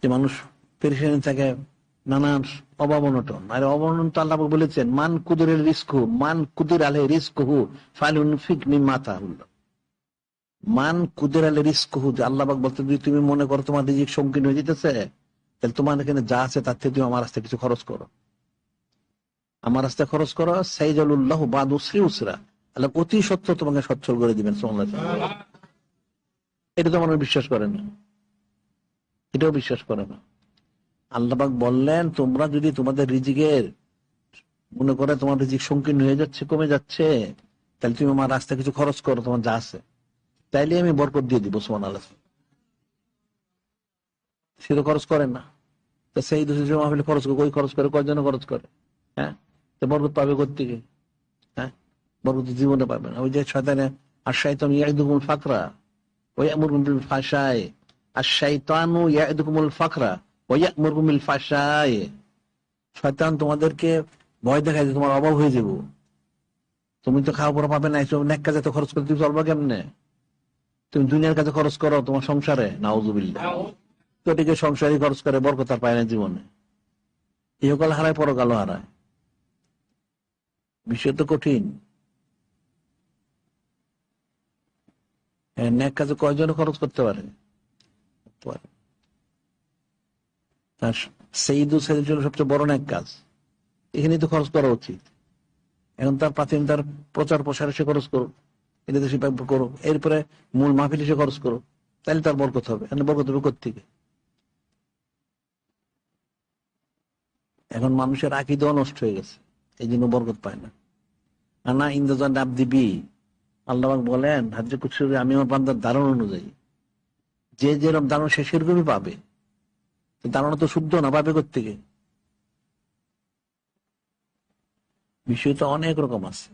যে মানুষ পেরেশানি থাকে, নানান অভাব আর অবনটন তো আল্লাহ বলেছেন, মান কুদুরের রিস্ক হু মান কুদির আলে রিস্ক হু ফালুন ফিক মি মাথা হুল্ল মান কুদের আলে রিস্ক হু যে আল্লাহ বলতে যদি তুমি মনে করো তোমার রিজিক সংকীর্ণ হয়ে যেতেছে, তাহলে তোমার এখানে যা আছে তার থেকে তুমি আমার রাস্তায় কিছু খরচ করো। আমার রাস্তায় খরচ করো, সাইজালুল্লাহ বাদ উসরি উসরা আল্লাহ অতি সত্য তোমাকে সচ্ছল করে দিবেন সাল্লাল্লাহু এটা তো মানুষ বিশ্বাস করে না। এটাও বিশ্বাস করে না। আল্লাহবাক বললেন, তোমরা যদি তোমাদের রিজিকের, মনে করে তোমার রিজিক সংকীর্ণ হয়ে যাচ্ছে, কমে যাচ্ছে, তাহলে তুমি আমার রাস্তায় কিছু খরচ করো, তোমার যা আছে। তাইলে আমি বরকত দিয়ে দিব সোমান আল্লাহ সে তো খরচ করে না। সেই দোষে খরচ করে ওই খরচ করে, কয়জনে খরচ করে? হ্যাঁ? তো বরকত পাবে কোথেকে হ্যাঁ? বরকত জীবনে পাবে না। ওই যে শয়তানে, আর শাইতান ইয়াইদুকুমুল ফাকরা ওই আমরুকুম বিল ফাশায় আর ফাকরা তোমাদেরকে ভয় দেখায় যে তোমার অভাব হয়ে তুমি তো খাওয়া পড়া পাবে না এইসব নেক কাজে তো খরচ করে তুমি চলবা কেমনে? তুমি দুনিয়ার কাছে খরচ করো তোমার সংসারে এটিকে খরচ করে বরকত পায় না জীবনে। ইহকাল হারায় পরকালও হারায়। বিষয় তো কঠিন। হ্যাঁ, ন্যাক কাজে কয়জন খরচ করতে পারে? করতে পারে। তার সেইদু সেইদুর জন্য সবচেয়ে বড় ন্যাক কাজ। এখানে তো খরচ করা উচিত। এখন তার প্রাথমিক তার প্রচার প্রসারে সে খরচ করুক, এটা দেশে করুক, এরপরে মূল মাহফিল সে খরচ করুক, তাহলে তার বরকত হবে। এখন বরকত হবে থেকে এখন মানুষের আকিদাও নষ্ট হয়ে গেছে এই জন্য বরকত পায় না। আনা ইন্দ্রজান ডাব দিবি আল্লাহ বলেন হাজর কুসুরি আমি আমার বান্দার ধারণ অনুযায়ী যে যেরকম ধারণ সে সেরকমই পাবে। ধারণা তো শুদ্ধ না, পাবে থেকে বিষয় তো অনেক রকম আছে।